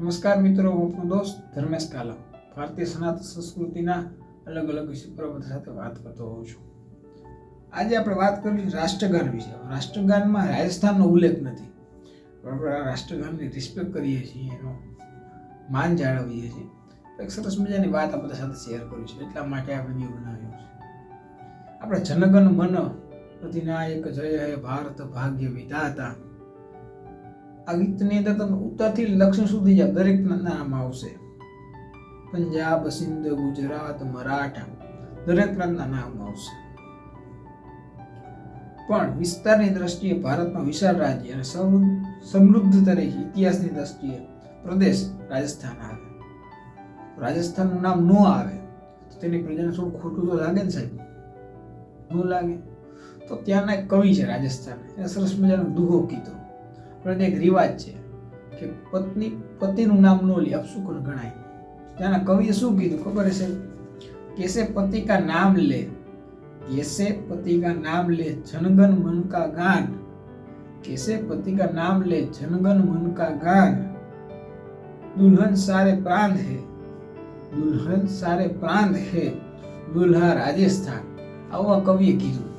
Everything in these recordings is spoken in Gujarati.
નમસ્કાર મિત્રો, હું આપણો દોસ્ત ધર્મેશ કાલા. ભારતીય સનાતન સંસ્કૃતિના અલગ અલગ વિષય પર સાથે વાત કરતો હોઉં છું. આજે આપણે વાત કરવી રાષ્ટ્રગાન વિશે. રાષ્ટ્રગાનમાં રાજસ્થાનનો ઉલ્લેખ નથી. આપણે રાષ્ટ્રગાનની રિસ્પેક્ટ કરીએ છીએ, એનો માન જાળવીએ છીએ. એક સરસ મજાની વાત આ બધા સાથે શેર કરી છે એટલા માટે આ વીડિયો બનાવ્યો છે. આપણે જનગણ મન અધિનાયક જય હે ભારત, ભાગ્ય વિધાતા. આ ગીતની અંદર તમને ઉત્તરથી લક્ષ્ય સુધી જાઓ દરેક નામ આવશે. પંજાબ, સિંધ, ગુજરાત, મરાઠા દરેક પ્રાંતના નામ આવશે. પણ વિસ્તારની દ્રષ્ટિએ ભારતમાં વિશાળ રાજ્ય અને સમૃદ્ધ તરીકે ઇતિહાસની દ્રષ્ટિએ પ્રદેશ રાજસ્થાન આવે. રાજસ્થાનનું નામ ન આવે, તો તેની પ્રજાને થોડું ખોટું તો લાગે ને સાહેબ? ન લાગે? તો ત્યાંના એક કવિ છે રાજસ્થાન. એને સરસ મજાનો દુહો કીધો. પણ એક રિવાજ છે કે પત્ની, પતિનું નામ ન લે, અપશુકન ગણાય. ત્યાંના કવિએ શું કીધું ખબર હશે? કેસે પતિ કા નામ લે, કેસે પતિ કા નામ લે જનગન મન કા ગાન, કેસે પતિ કા નામ લે જનગન મન કા ગાન. દુલ્હન સારે પ્રાંત હે, દુલ્હન સારે પ્રાંત હે, દુલ્હા રાજસ્થાન. આવું આ કવિએ કીધું.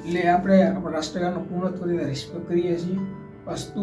એટલે આપણે આપણા રાષ્ટ્રગાનનો પૂર્ણત્વ રીતે રિસ્પેક્ટ કરીએ છીએ. વસ્તુ